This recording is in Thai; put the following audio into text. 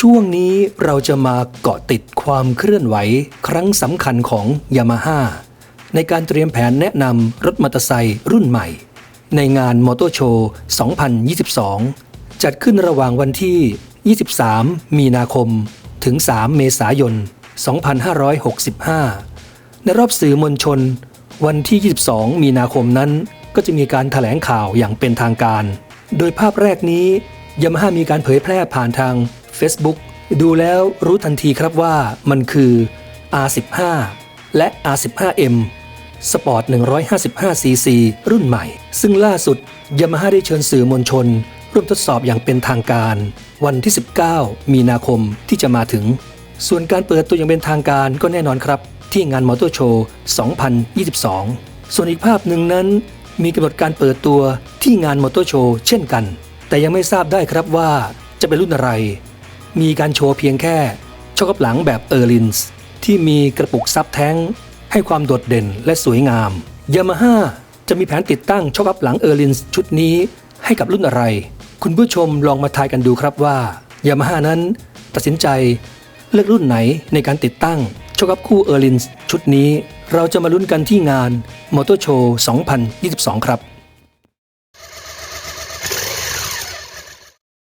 ช่วงนี้เราจะมาเกาะติดความเคลื่อนไหวครั้งสำคัญของยามาฮ่าในการเตรียมแผนแนะนำรถมอเตอร์ไซค์รุ่นใหม่ ในงานมอเตอร์โชว์ 2022 จัดขึ้นระหว่างวันที่ 23 มีนาคม ถึง 3 เมษายน 2565 ในรอบสื่อมวลชน วันที่ 22 มีนาคมนั้น ก็จะมีการถแถลงข่าวอย่างเป็นทางการ โดยภาพแรกนี้ยามาฮ่ามีการเผยแพร่ผ่านทาง Facebook ดูแล้วรู้ทันทีครับว่ามันคือ R15 และ R15M Sport 155cc รุ่นใหม่ ซึ่งล่าสุดยามาฮ่าได้เชิญสื่อมวลชน ร่วมทดสอบอย่างเป็นทางการ วันที่ 19 มีนาคมที่จะมาถึง ส่วนการเปิดตัวอย่างเป็นทางการก็แน่นอนครับ ที่งานมอเตอร์โชว์ 2022 ส่วนอีกภาพหนึ่งนั้น มีกำหนดการเปิดตัวที่งานมอเตอร์โชว์เช่นกัน แต่ยังไม่ทราบได้ครับว่าจะเป็นรุ่นอะไร มีการโชว์เพียงแค่ช็อกับหลังแบบเออร์ลินส์ที่มีกระปุกซับแท้ง ให้ความโดดเด่นและสวยงามยามาฮ่าจะมีแผนติดตั้งช็อกับหลังเออร์ลินส์ชุดนี้ให้กับรุ่นอะไร คุณผู้ชมลองมาทายกันดูครับว่ายามาฮ่านั้นตัดสินใจเลือกรุ่นไหนในการติดตั้งช็อกับคู่เออร์ลินส์ชุดนี้ เราจะมาลุ้นกันที่งานมอเตอร์โชว์ 2022 ครับ